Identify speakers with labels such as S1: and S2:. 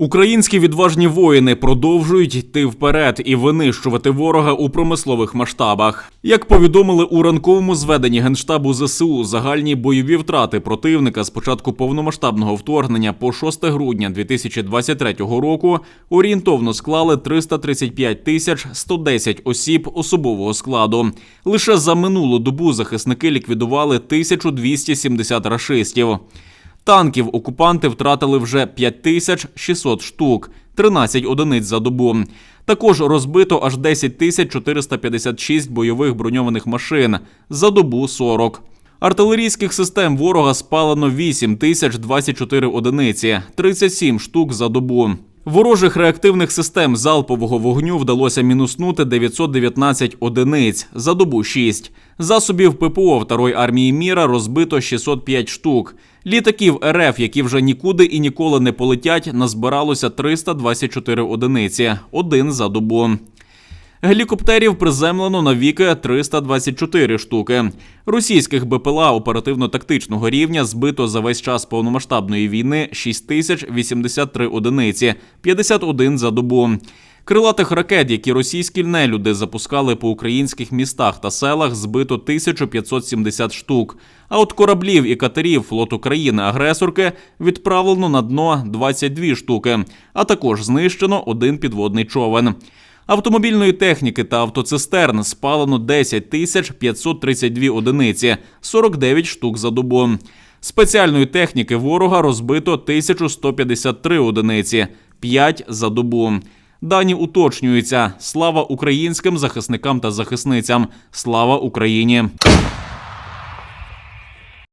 S1: Українські відважні воїни продовжують йти вперед і винищувати ворога у промислових масштабах. Як повідомили у ранковому зведенні генштабу ЗСУ, загальні бойові втрати противника з початку повномасштабного вторгнення по 6 грудня 2023 року орієнтовно склали 335 тисяч 110 осіб особового складу. Лише за минулу добу захисники ліквідували 1270 рашистів. Танків окупанти втратили вже 5600 штук, 13 одиниць за добу. Також розбито аж 10 тисяч 456 бойових броньованих машин, за добу 40. Артилерійських систем ворога спалено 8 тисяч 24 одиниці, 37 штук за добу. Ворожих реактивних систем залпового вогню вдалося мінуснути 919 одиниць, за добу 6. Засобів ППО Второї армії міра розбито 605 штук. Літаків РФ, які вже нікуди і ніколи не полетять, назбиралося 324 одиниці, один за добу. Гелікоптерів приземлено на віки 324 штуки. Російських БПЛА оперативно-тактичного рівня збито за весь час повномасштабної війни 6083 одиниці, 51 за добу. Крилатих ракет, які російські нелюди запускали по українських містах та селах, збито 1570 штук. А от кораблів і катерів флоту країни-агресорки відправлено на дно 22 штуки, а також знищено один підводний човен. Автомобільної техніки та автоцистерн спалено 10 тисяч 532 одиниці, 49 штук за добу. Спеціальної техніки ворога розбито 1153 одиниці, 5 за добу. Дані уточнюються. Слава українським захисникам та захисницям. Слава Україні!